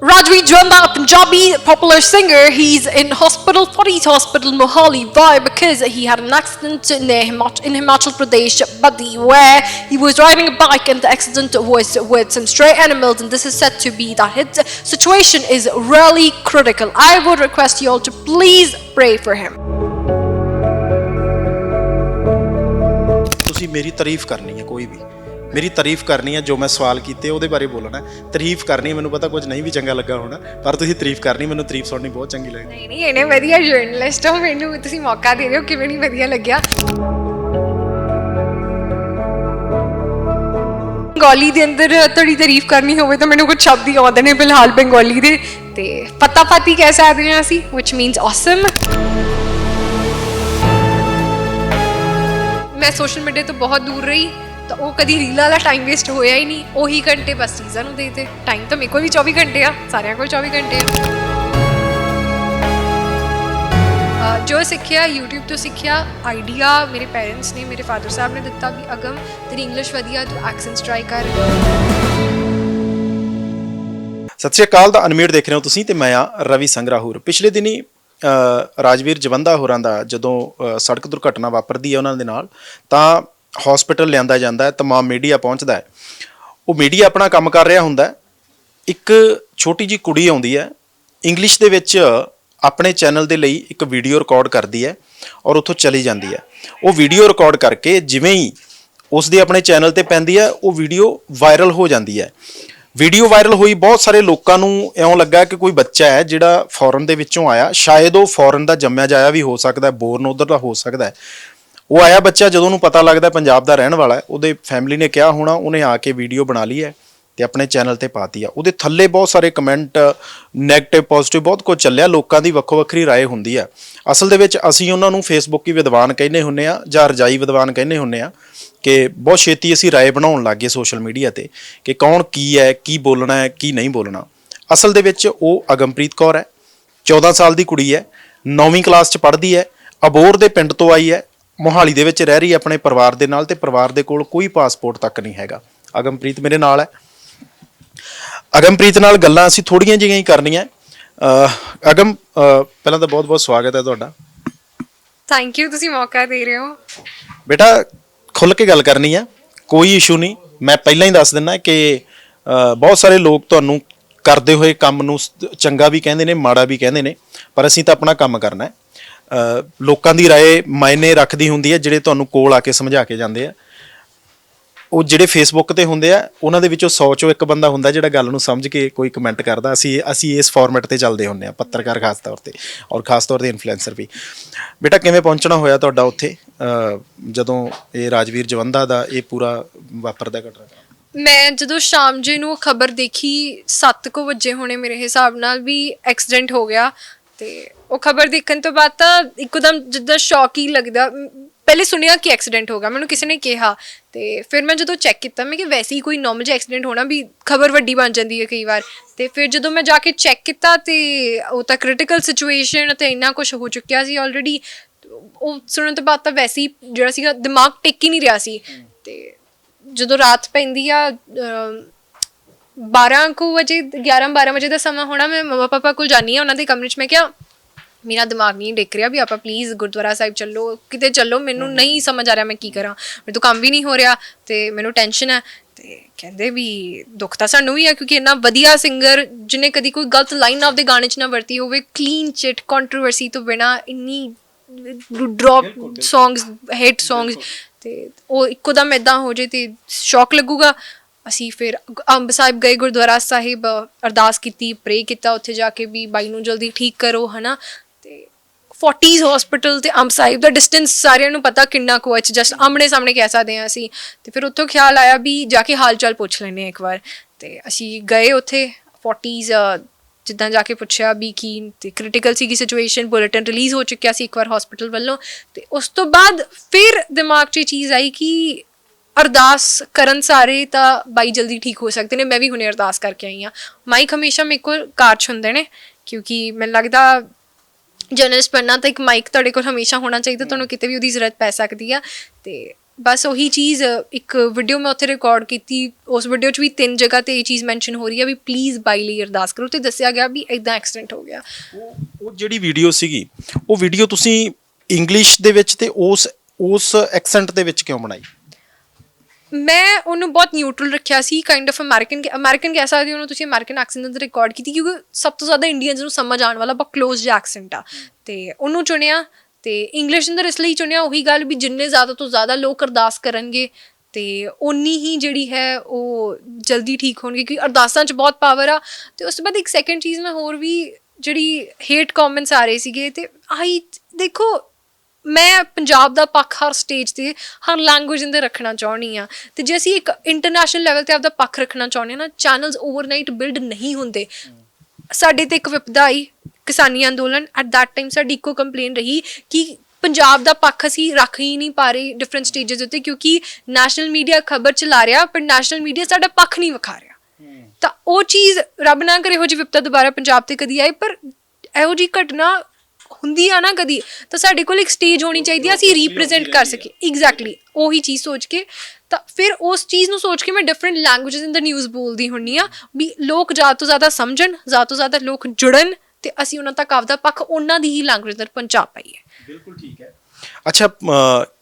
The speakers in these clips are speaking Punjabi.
Rajveer Jwanda, a Punjabi popular singer, he's in hospital, Forties Hospital, Mohali. Why? Because he had an accident in, the Himach- in Himachal Pradesh, Badi, where he was riding a bike and the accident was with some stray animals, and this is said to be that his situation is really critical. I would request you all to please pray for him. ਤੁਸੀਂ ਮੇਰੀ ਤਾਰੀਫ ਕਰਨੀ ਹੈ ਕੋਈ ਵੀ ਮੇਰੀ ਤਾਰੀਫ ਕਰਨੀ ਹੈ ਜੋ ਮੈਂ ਸਵਾਲ ਕੀਤੇ, ਉਹਦੇ ਬਾਰੇ ਬੋਲਣਾ ਤਾਰੀਫ ਕਰਨੀ ਮੈਨੂੰ ਪਤਾ ਕੁਝ ਨਹੀਂ ਵੀ ਚੰਗਾ ਲੱਗਾ ਹੋਣਾ, ਪਰ ਤੁਸੀਂ ਤਾਰੀਫ ਕਰਨੀ, ਮੈਨੂੰ ਤਾਰੀਫ ਸੁਣਨੀ ਬਹੁਤ ਚੰਗੀ ਲੱਗਦੀ ਨਹੀਂ ਨਹੀਂ, ਇਹਨੇ ਵਧੀਆ ਜਰਨਲਿਸਟ ਹੋ, ਮੈਨੂੰ ਤੁਸੀਂ ਮੌਕਾ ਦੇ ਰਹੇ ਹੋ, ਕਿਵੇਂ ਨਹੀਂ ਵਧੀਆ ਲੱਗਿਆ? ਬੰਗਾਲੀ ਦੇ ਅੰਦਰ ਤੁਹਾਡੀ ਤਾਰੀਫ ਕਰਨੀ ਹੋਵੇ ਤਾਂ ਮੈਨੂੰ ਕੁਝ ਸ਼ਬਦ ਹੀ ਆਉਂਦੇ ਨੇ ਫਿਲਹਾਲ ਬੰਗਾਲੀ ਦੇ। ਤੇ ਪਤਾ ਕਹਿ ਸਕਦੇ ਹਾਂ ਅਸੀਂ, which means awesome ਮੈਂ ਸੋਸ਼ਲ ਮੀਡੀਆ ਤੋਂ ਬਹੁਤ ਦੂਰ ਰਹੀ ਤਾਂ ਉਹ ਕਦੀ ਰੀਲਾਂ ਵਾਲਾ ਟਾਈਮ ਵੇਸਟ ਹੋਇਆ ਹੀ ਨਹੀਂ। ਉਹੀ ਘੰਟੇ ਬਸ ਸੀਜ਼ਨ ਨੂੰ ਦੇਤੇ ਟਾਈਮ ਤਾਂ ਮੇਰੇ ਕੋਲ ਵੀ 24 ਘੰਟੇ ਆ। ਸਾਰਿਆਂ ਕੋਲ 24 ਘੰਟੇ ਆ। ਜੋ ਸਿੱਖਿਆ, YouTube ਤੋਂ ਸਿੱਖਿਆ ਆਈਡੀਆ ਮੇਰੇ ਪੇਰੈਂਟਸ ਨੇ, ਮੇਰੇ ਫਾਦਰ ਸਾਹਿਬ ਨੇ ਦਿੱਤਾ ਵੀ ਅਗਮ, ਤੇਰੀ ਇੰਗਲਿਸ਼ ਵਧੀਆ, ਤੂੰ ਐਕਸੈਂਟਸ ਟਰਾਈ ਕਰ। ਸਤਿ ਸ਼੍ਰੀ ਅਕਾਲ, ਦਾ ਅਨਮੀਟ ਦੇਖ ਰਹੇ ਹੋ ਤੁਸੀਂ ਤੇ ਮੈਂ ਆ ਰਵੀ ਸੰਗਰਾਹੂਰ ਪਿਛਲੇ ਦਿਨੀ ਰਾਜਵੀਰ ਜਵੰਦਾ ਹੋਰਾਂ ਦਾ ਜਦੋਂ ਸੜਕ ਦੁਰਘਟਨਾ ਵਾਪਰਦੀ ਹੈ ਉਹਨਾਂ ਦੇ ਨਾਲ, ਤਾਂ ਹਸਪੀਟਲ ਲਿਆਂਦਾ ਜਾਂਦਾ ਹੈ तमाम ਮੀਡੀਆ ਪਹੁੰਚਦਾ ਹੈ ਉਹ ਮੀਡੀਆ ਆਪਣਾ ਕੰਮ ਕਰ ਰਿਹਾ ਹੁੰਦਾ ਹੈ ਇੱਕ ਛੋਟੀ ਜੀ ਕੁੜੀ ਆਉਂਦੀ ਹੈ ਇੰਗਲਿਸ਼ ਦੇ ਵਿੱਚ ਆਪਣੇ ਚੈਨਲ ਦੇ ਲਈ ਇੱਕ ਵੀਡੀਓ ਰਿਕਾਰਡ ਕਰਦੀ ਹੈ ਔਰ ਉੱਥੋਂ ਚਲੀ ਜਾਂਦੀ ਹੈ ਉਹ ਵੀਡੀਓ ਰਿਕਾਰਡ ਕਰਕੇ ਜਿਵੇਂ ਹੀ ਉਸ ਦੇ ਆਪਣੇ ਚੈਨਲ ਤੇ ਪੈਂਦੀ ਹੈ ਉਹ ਵੀਡੀਓ ਵਾਇਰਲ ਹੋ ਜਾਂਦੀ ਹੈ ਵੀਡੀਓ ਵਾਇਰਲ ਹੋਈ ਬਹੁਤ ਸਾਰੇ ਲੋਕਾਂ ਨੂੰ ਇਉਂ ਲੱਗਾ ਕਿ ਕੋਈ ਬੱਚਾ ਹੈ ਜਿਹੜਾ ਫੋਰਨ ਦੇ ਵਿੱਚੋਂ ਆਇਆ ਸ਼ਾਇਦ ਉਹ ਫੋਰਨ ਦਾ ਜੰਮਿਆ ਜਾਇਆ ਵੀ ਹੋ ਸਕਦਾ ਹੈ ਬੋਰਨ ਉਧਰ ਦਾ ਹੋ ਸਕਦਾ ਹੈ ਉਹ ਆਇਆ ਬੱਚਾ ਜਦੋਂ ਉਹਨੂੰ ਪਤਾ ਲੱਗਦਾ ਪੰਜਾਬ ਦਾ ਰਹਿਣ ਵਾਲਾ ਹੈ, ਉਹਦੇ ਫੈਮਿਲੀ ਨੇ ਕਿਹਾ ਹੋਣਾ, ਉਹਨੇ ਆ ਕੇ ਵੀਡੀਓ ਬਣਾ ਲਈ ਹੈ ਤੇ ਆਪਣੇ ਚੈਨਲ ਤੇ ਪਾਤੀ ਆ। ਉਹਦੇ ਥੱਲੇ ਬਹੁਤ ਸਾਰੇ ਕਮੈਂਟ 네ਗੇਟਿਵ ਪੋਜ਼ਿਟਿਵ ਬਹੁਤ ਕੁਝ ਚੱਲਿਆ, ਲੋਕਾਂ ਦੀ ਵੱਖੋ ਵੱਖਰੀ رائے ਹੁੰਦੀ ਆ। ਅਸਲ ਦੇ ਵਿੱਚ ਅਸੀਂ ਉਹਨਾਂ ਨੂੰ ਫੇਸਬੁੱਕ ਕੀ ਵਿਦਵਾਨ ਕਹਿੰਦੇ ਹੁੰਨੇ ਆ, ਜਾਂ ਰਜਾਈ ਵਿਦਵਾਨ ਕਹਿੰਦੇ ਹੁੰਨੇ ਆ ਕਿ ਬਹੁਤ ਛੇਤੀ ਅਸੀਂ رائے ਬਣਾਉਣ ਲੱਗ ਗਏ ਸੋਸ਼ਲ ਮੀਡੀਆ ਤੇ ਕਿ ਕੌਣ ਕੀ ਹੈ, ਕੀ ਬੋਲਣਾ ਹੈ, ਕੀ ਨਹੀਂ ਬੋਲਣਾ। ਅਸਲ ਦੇ ਵਿੱਚ ਉਹ ਅਗਮਪ੍ਰੀਤ ਕੌਰ ਹੈ 14 ਸਾਲ ਦੀ ਕੁੜੀ ਹੈ 9ਵੀਂ ਕਲਾਸ 'ਚ ਪੜ੍ਹਦੀ ਹੈ ਅਬੋਰ ਦੇ ਪਿੰਡ ਤੋਂ ਆਈ ਹੈ ਮੋਹਾਲੀ ਦੇ ਵਿੱਚ ਰਹਿ ਰਹੀ ਹੈ ਆਪਣੇ ਪਰਿਵਾਰ ਦੇ ਨਾਲ ਤੇ ਪਰਿਵਾਰ ਦੇ ਕੋਲ ਕੋਈ ਪਾਸਪੋਰਟ ਤੱਕ ਨਹੀਂ ਹੈਗਾ। ਅਗਮਪ੍ਰੀਤ ਮੇਰੇ ਨਾਲ ਹੈ। ਅਗਮਪ੍ਰੀਤ ਨਾਲ ਗੱਲਾਂ ਅਸੀਂ ਥੋੜੀਆਂ ਜਿਹੀਆਂ ਹੀ ਕਰਨੀਆਂ। ਅਗਮ ਪਹਿਲਾਂ ਤਾਂ ਬਹੁਤ-ਬਹੁਤ ਸਵਾਗਤ ਹੈ ਤੁਹਾਡਾ। ਥੈਂਕ ਯੂ ਤੁਸੀਂ ਮੌਕਾ ਦੇ ਰਹੇ ਹੋ। ਬੇਟਾ ਖੁੱਲ ਕੇ ਗੱਲ ਕਰਨੀ ਹੈ। ਕੋਈ ਇਸ਼ੂ ਨਹੀਂ। ਮੈਂ ਪਹਿਲਾਂ ਹੀ ਦੱਸ ਦਿੰਦਾ ਕਿ ਬਹੁਤ ਸਾਰੇ ਲੋਕ ਤੁਹਾਨੂੰ ਕਰਦੇ ਹੋਏ ਕੰਮ ਨੂੰ ਸ- ਚੰਗਾ ਵੀ ਕਹਿੰਦੇ ਨੇ ਮਾੜਾ ਵੀ ਕਹਿੰਦੇ ਨੇ ਪਰ ਅਸੀਂ ਤਾਂ ਆਪਣਾ ਕੰਮ ਕਰਨਾ ਹੈ। ਲੋਕਾਂ ਦੀ رائے ਮਾਇਨੇ ਰੱਖਦੀ ਹੁੰਦੀ ਹੈ ਜਿਹੜੇ ਤੁਹਾਨੂੰ ਕੋਲ ਆ ਕੇ ਸਮਝਾ ਕੇ ਜਾਂਦੇ ਆ ਉਹ ਜਿਹੜੇ ਫੇਸਬੁੱਕ ਤੇ ਹੁੰਦੇ ਆ ਉਹਨਾਂ ਦੇ ਵਿੱਚੋਂ 100 ਚੋਂ ਇੱਕ ਬੰਦਾ ਹੁੰਦਾ ਜਿਹੜਾ ਗੱਲ ਨੂੰ ਸਮਝ ਕੇ ਕੋਈ ਕਮੈਂਟ ਕਰਦਾ ਅਸੀਂ ਅਸੀਂ ਇਸ ਫਾਰਮੈਟ ਤੇ ਚੱਲਦੇ ਹੁੰਨੇ ਆ ਪੱਤਰਕਾਰ ਖਾਸ ਤੌਰ ਤੇ ਔਰ ਖਾਸ ਤੌਰ ਤੇ ਇਨਫਲੂਐਂਸਰ ਵੀ ਬੇਟਾ ਕਿਵੇਂ ਪਹੁੰਚਣਾ ਹੋਇਆ ਤੁਹਾਡਾ ਉੱਥੇ ਅਹ ਜਦੋਂ ਇਹ ਰਾਜਵੀਰ ਜਵੰਦਾ ਦਾ ਇਹ ਪੂਰਾ ਵਾਪਰਦਾ ਘਟਨਾ ਮੈਂ ਜਦੋਂ ਸ਼ਾਮ ਜੇ ਨੂੰ ਖਬਰ ਦੇਖੀ 7:00 ਵਜੇ ਹੋਣੇ ਮੇਰੇ ਹਿਸਾਬ ਨਾਲ ਵੀ ਐਕਸੀਡੈਂਟ ਹੋ ਗਿਆ ਤੇ ਉਹ ਖਬਰ ਦੇਖਣ ਤੋਂ ਬਾਅਦ ਤਾਂ ਇੱਕਦਮ ਜਿੱਦਾਂ ਸ਼ੌਕ ਹੀ ਲੱਗਦਾ। ਪਹਿਲੇ ਸੁਣਿਆ ਕਿ ਐਕਸੀਡੈਂਟ ਹੋ ਗਿਆ ਮੈਨੂੰ ਕਿਸੇ ਨੇ ਕਿਹਾ। ਤੇ ਫਿਰ ਮੈਂ ਜਦੋਂ ਚੈੱਕ ਕੀਤਾ ਮੈਂ ਕਿ ਵੈਸੇ ਹੀ ਕੋਈ ਨਾਰਮਲ ਜਿਹਾ ਐਕਸੀਡੈਂਟ ਹੋਣਾ ਵੀ ਖਬਰ ਵੱਡੀ ਬਣ ਜਾਂਦੀ ਹੈ ਕਈ ਵਾਰ। ਤੇ ਫਿਰ ਜਦੋਂ ਮੈਂ ਜਾ ਕੇ ਚੈੱਕ ਕੀਤਾ ਤੇ ਉਹ ਤਾਂ ਕ੍ਰਿਟੀਕਲ ਸਿਚੁਏਸ਼ਨ ਤੇ ਇੰਨਾ ਕੁਝ ਹੋ ਚੁੱਕਿਆ ਸੀ ਆਲਰੇਡੀ ਉਹ ਸੁਣਨ ਤੋਂ ਬਾਅਦ ਤਾਂ ਵੈਸੇ ਹੀ ਜਿਹੜਾ ਸੀਗਾ ਦਿਮਾਗ ਟਿਕ ਹੀ ਨਹੀਂ ਰਿਹਾ ਸੀ। ਤੇ ਜਦੋਂ ਰਾਤ ਪੈਂਦੀ ਆ ਅਮ, 12 ਕੁ ਵਜੇ 11 12 ਵਜੇ ਦਾ ਸਮਾਂ ਹੋਣਾ ਮੈਂ ਮਮਾ ਪਾਪਾ ਕੋਲ ਜਾਨੀ ਆ ਉਹਨਾਂ ਦੇ ਕਮਰੇ 'ਚ ਮੈਂ ਕਿਹਾ ਮੇਰਾ ਦਿਮਾਗ ਨਹੀਂ ਡਿੱਗ ਰਿਹਾ ਵੀ ਆਪਾਂ ਪਲੀਜ਼ ਗੁਰਦੁਆਰਾ ਸਾਹਿਬ ਚੱਲੋ ਕਿਤੇ ਚੱਲੋ ਮੈਨੂੰ ਨਹੀਂ ਸਮਝ ਆ ਰਿਹਾ ਮੈਂ ਕੀ ਕਰਾਂ। ਮੇਰੇ ਤੋਂ ਕੰਮ ਵੀ ਨਹੀਂ ਹੋ ਰਿਹਾ ਤੇ ਮੈਨੂੰ ਟੈਨਸ਼ਨ ਹੈ ਤੇ ਕਹਿੰਦੇ ਵੀ ਦੁੱਖ ਤਾਂ ਸਾਨੂੰ ਵੀ ਆ ਕਿਉਂਕਿ ਇੰਨਾ ਵਧੀਆ ਸਿੰਗਰ ਜਿਹਨੇ ਕਦੀ ਕੋਈ ਗਲਤ ਲਾਈਨ ਆਪਦੇ ਗਾਣੇ 'ਚ ਨਾ ਵਰਤੀ ਹੋਵੇ ਕਲੀਨ ਚਿਟ ਕੰਟਰੋਵਰਸੀ ਤੋਂ ਬਿਨਾ ਇੰਨੀ ਡ੍ਰੌਪ ਸੌਂਗਸ ਹਿੱਟ ਸੌਂਗਸ ਤੇ ਉਹ ਇੱਕੋਦਮ ਇਦਾਂ ਹੋ ਜੇ ਤੇ ਸ਼ੌਕ ਲੱਗੂਗਾ। ਅਸੀਂ ਫਿਰ ਅੰਬ ਸਾਹਿਬ ਗਏ ਗੁਰਦੁਆਰਾ ਸਾਹਿਬ ਅਰਦਾਸ ਕੀਤੀ ਪ੍ਰੇ ਕੀਤਾ ਉੱਥੇ ਜਾ ਕੇ ਵੀ ਬਾਈ ਨੂੰ ਜਲਦੀ ਠੀਕ ਕਰੋ ਹਨਾ? 40s ਹਸਪੀਟਲ ਤੇ ਅੰਬ ਸਾਹਿਬ ਦਾ ਡਿਸਟੈਂਸ ਸਾਰਿਆਂ ਨੂੰ ਪਤਾ ਕਿੰਨਾ ਕੁ ਹੈ ਜਸਟ ਆਮਣੇ ਸਾਹਮਣੇ ਕਹਿ ਸਕਦੇ ਹਾਂ ਅਸੀਂ। ਤੇ ਫਿਰ ਉੱਥੋਂ ਖਿਆਲ ਆਇਆ ਵੀ ਜਾ ਕੇ ਹਾਲ ਚਾਲ ਪੁੱਛ ਲੈਨੇ ਇੱਕ ਵਾਰ। ਤੇ ਅਸੀਂ ਗਏ ਉੱਥੇ 40s ਜਿੱਦਾਂ ਜਾ ਕੇ ਪੁੱਛਿਆ ਵੀ ਕੀ ਤੇ ਕ੍ਰਿਟੀਕਲ ਸੀਗੀ ਸਿਚੁਏਸ਼ਨ ਬੁਲੇਟਿਨ ਰਿਲੀਜ਼ ਹੋ ਚੁੱਕਿਆ ਸੀ ਇੱਕ ਵਾਰ ਹਸਪੀਟਲ ਵੱਲੋਂ। ਤੇ ਉਸ ਤੋਂ ਬਾਅਦ ਫਿਰ ਦਿਮਾਗ 'ਚ ਇਹ ਚੀਜ਼ ਆਈ ਕਿ ਅਰਦਾਸ ਕਰਨ ਸਾਰੇ ਤਾਂ ਬਾਈ ਜਲਦੀ ਠੀਕ ਹੋ ਸਕਦੇ ਨੇ, ਮੈਂ ਵੀ ਹੁਣੇ ਅਰਦਾਸ ਕਰਕੇ ਆਈ ਆ ਮਾਈਕ ਹਮੇਸ਼ਾ ਮੇਰੇ ਕੋਲ ਕਾਰ 'ਚ ਹੁੰਦੇ ਨੇ, ਕਿਉਂਕਿ ਮੈਨੂੰ ਲੱਗਦਾ ਜਰਨਲਿਸਟ ਬਣਨਾ ਤਾਂ ਇੱਕ ਮਾਈਕ ਤੁਹਾਡੇ ਕੋਲ ਹਮੇਸ਼ਾ ਹੋਣਾ ਚਾਹੀਦਾ, ਤੁਹਾਨੂੰ ਕਿਤੇ ਵੀ ਉਹਦੀ ਜ਼ਰੂਰਤ ਪੈ ਸਕਦੀ ਆ। ਤੇ ਬਸ ਉਹੀ ਚੀਜ਼, ਇੱਕ ਵੀਡੀਓ ਮੈਂ ਉੱਥੇ ਰਿਕਾਰਡ ਕੀਤੀ, ਉਸ ਵੀਡੀਓ 'ਚ ਵੀ ਤਿੰਨ ਜਗ੍ਹਾ ਤੇ ਇਹ ਚੀਜ਼ ਮੈਂਸ਼ਨ ਹੋ ਰਹੀ ਹੈ ਵੀ ਪਲੀਜ਼ ਬਾਈ ਲਈ ਅਰਦਾਸ ਕਰੋ। ਤੇ ਦੱਸਿਆ ਗਿਆ ਵੀ ਇਦਾਂ ਐਕਸੀਡੈਂਟ ਹੋ ਗਿਆ। ਉਹ ਜਿਹੜੀ ਵੀਡੀਓ ਸੀਗੀ, ਉਹ ਵੀਡੀਓ ਤੁਸੀਂ ਇੰਗਲਿਸ਼ ਦੇ ਵਿੱਚ ਤੇ ਉਸ ਉਸ ਐਕਸੈਂਟ ਦੇ ਵਿੱਚ ਕਿਉਂ ਬਣਾਈ? ਮੈਂ ਉਹਨੂੰ ਬਹੁਤ ਨਿਊਟਰਲ ਰੱਖਿਆ ਸੀ ਕਾਈਂਡ ਆਫ ਅਮਰੀਕਨ ਅਮਰੀਕਨ ਕਹਿ ਸਕਦੇ ਹੋ ਉਹਨੂੰ ਤੁਸੀਂ ਅਮਰੀਕਨ ਐਕਸੈਂਟ ਅੰਦਰ ਰਿਕਾਰਡ ਕੀਤੀ, ਕਿਉਂਕਿ ਸਭ ਤੋਂ ਜ਼ਿਆਦਾ ਇੰਡੀਅਨਸ ਨੂੰ ਸਮਝ ਆਉਣ ਵਾਲਾ ਬਹੁਤ ক্লোਜ਼ ਜਿਹਾ ਐਕਸੈਂਟ ਆ। ਤੇ ਉਹਨੂੰ ਚੁਣਿਆ, ਤੇ ਇੰਗਲਿਸ਼ ਅੰਦਰ ਇਸ ਲਈ ਚੁਣਿਆ, ਉਹੀ ਗੱਲ ਵੀ ਜਿੰਨੇ ਜ਼ਿਆਦਾ ਤੋਂ ਜ਼ਿਆਦਾ ਲੋਕ ਅਰਦਾਸ ਕਰਨਗੇ, ਤੇ ਉਨੀ ਹੀ ਜਿਹੜੀ ਹੈ ਉਹ ਜਲਦੀ ਠੀਕ ਹੋਣਗੇ, ਕਿਉਂਕਿ ਅਰਦਾਸਾਂ 'ਚ ਬਹੁਤ ਪਾਵਰ ਆ। ਤੇ ਉਸ ਤੋਂ ਬਾਅਦ ਇੱਕ ਸੈਕੰਡ ਚੀਜ਼ ਮੈਂ ਹੋਰ ਵੀ ਜਿਹੜੀ ਹੇਟ ਕਮੈਂਟਸ ਆ ਰਹੇ ਸੀਗੇ, ਤੇ ਆਈ ਦੇਖੋ ਮੈਂ ਪੰਜਾਬ ਦਾ ਪੱਖ ਹਰ ਸਟੇਜ ਤੇ ਹਰ ਲੈਂਗੁਏਜ ਅੰਦਰ ਰੱਖਣਾ ਚਾਹੁੰਦੀ ਆ ਤੇ ਜੇ ਅਸੀਂ ਇੱਕ ਇੰਟਰਨੈਸ਼ਨਲ ਲੈਵਲ ਤੇ ਆਪਦਾ ਪੱਖ ਰੱਖਣਾ ਚਾਹੁੰਦੇ ਆ ਨਾ ਚੈਨਲਸ ਓਵਰਨਾਈਟ ਬਿਲਡ ਨਹੀਂ ਹੁੰਦੇ। ਸਾਡੇ ਤੇ ਇੱਕ ਵਿਪਦਾ ਆਈ ਕਿਸਾਨੀ ਅੰਦੋਲਨ ਐਟ that ਟਾਈਮ ਸਾਡੀ ਇੱਕੋ ਕੰਪਲੇਨ ਰਹੀ ਕਿ ਪੰਜਾਬ ਦਾ ਪੱਖ ਅਸੀਂ ਰੱਖ ਹੀ ਨਹੀਂ ਪਾ ਰਹੇ ਡਿਫਰੈਂਟ ਸਟੇजेस ਉੱਤੇ ਕਿਉਂਕਿ ਨੈਸ਼ਨਲ ਮੀਡੀਆ ਖਬਰ ਚਲਾ ਰਿਹਾ ਪਰ ਨੈਸ਼ਨਲ ਮੀਡੀਆ ਸਾਡਾ ਪੱਖ ਨਹੀਂ ਵਿਖਾ ਰਿਹਾ। ਤਾਂ ਉਹ ਚੀਜ਼ ਰੱਬ ਨਾ ਕਰੇ ਇਹੋ ਜਿਹੀ ਵਿਪਤਾ ਦੁਬਾਰਾ ਪੰਜਾਬ ਤੇ ਕਦੀ ਆਏ ਪਰ ਇਹੋ ਜਿਹੀ ਘਟਨਾ ਹੁੰਦੀ ਆ ਨਾ ਕਦੀ ਤਾਂ ਸਾਡੇ ਕੋਲ ਇੱਕ ਸਟੇਜ ਹੋਣੀ ਚਾਹੀਦੀ ਆ ਅਸੀਂ ਰਿਪਰੈਜ਼ੈਂਟ ਕਰ ਸਕੀਏ। ਐਗਜ਼ੈਕਟਲੀ ਉਹੀ ਚੀਜ਼ ਸੋਚ ਕੇ। ਤਾਂ ਫਿਰ ਉਸ ਚੀਜ਼ ਨੂੰ ਸੋਚ ਕੇ ਮੈਂ different languages in the news ਬੋਲਦੀ ਹੁੰਨੀ ਆ ਵੀ ਲੋਕ ਜ਼ਿਆਦਾ ਤੋਂ ਜ਼ਿਆਦਾ ਸਮਝਣ ਜ਼ਿਆਦਾ ਤੋਂ ਜ਼ਿਆਦਾ ਲੋਕ ਜੁੜਨ ਤੇ ਅਸੀਂ ਉਹਨਾਂ ਤੱਕ ਆਪਦਾ ਪੱਖ ਉਹਨਾਂ ਦੀ ਹੀ ਲੈਂਗੁਏਜ ਨਾਲ ਪਹੁੰਚਾ ਪਾਈਏ। ਬਿਲਕੁਲ ਠੀਕ ਹੈ। ਅੱਛਾ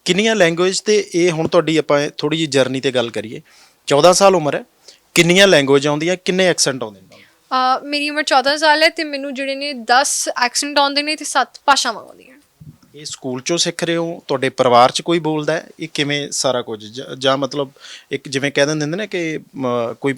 ਕਿੰਨੀਆਂ ਲੈਂਗੁਏਜ ਤੇ ਇਹ ਹੁਣ ਤੁਹਾਡੀ ਆਪਾਂ ਥੋੜੀ ਜਿਹੀ ਜਰਨੀ ਤੇ ਗੱਲ ਕਰੀਏ? 14 ਸਾਲ ਉਮਰ ਹੈ ਕਿੰਨੀਆਂ ਲੈਂਗੁਏਜ ਆਉਂਦੀਆਂ ਕਿੰਨੇ ਐਕਸੈਂਟ ਆਉਂਦੇ ਨੇ? ਮੇਰੀ ਉਮਰ 14 ਸਾਲ ਹੈ ਤੇ ਮੈਨੂੰ ਜਿਹੜੇ ਨੇ 10 ਐਕਸੈਂਟ ਆਉਂਦੇ ਨੇ ਤੇ 7 ਭਾਸ਼ਾਵਾਂ ਆਉਂਦੀਆਂ ਨੇ। ਇਹ ਸਕੂਲ ਚੋਂ ਸਿੱਖ ਰਹੇ ਹੋ? ਤੁਹਾਡੇ ਪਰਿਵਾਰ 'ਚ ਕੋਈ ਬੋਲਦਾ ਹੈ? ਇਹ ਕਿਵੇਂ ਸਾਰਾ ਕੁਝ? ਜ- ਜਾਂ ਮਤਲਬ ਇੱਕ ਜਿਵੇਂ ਕਹਿ ਦਿੰਦੇ ਨੇ ਕਿ ਕੋਈ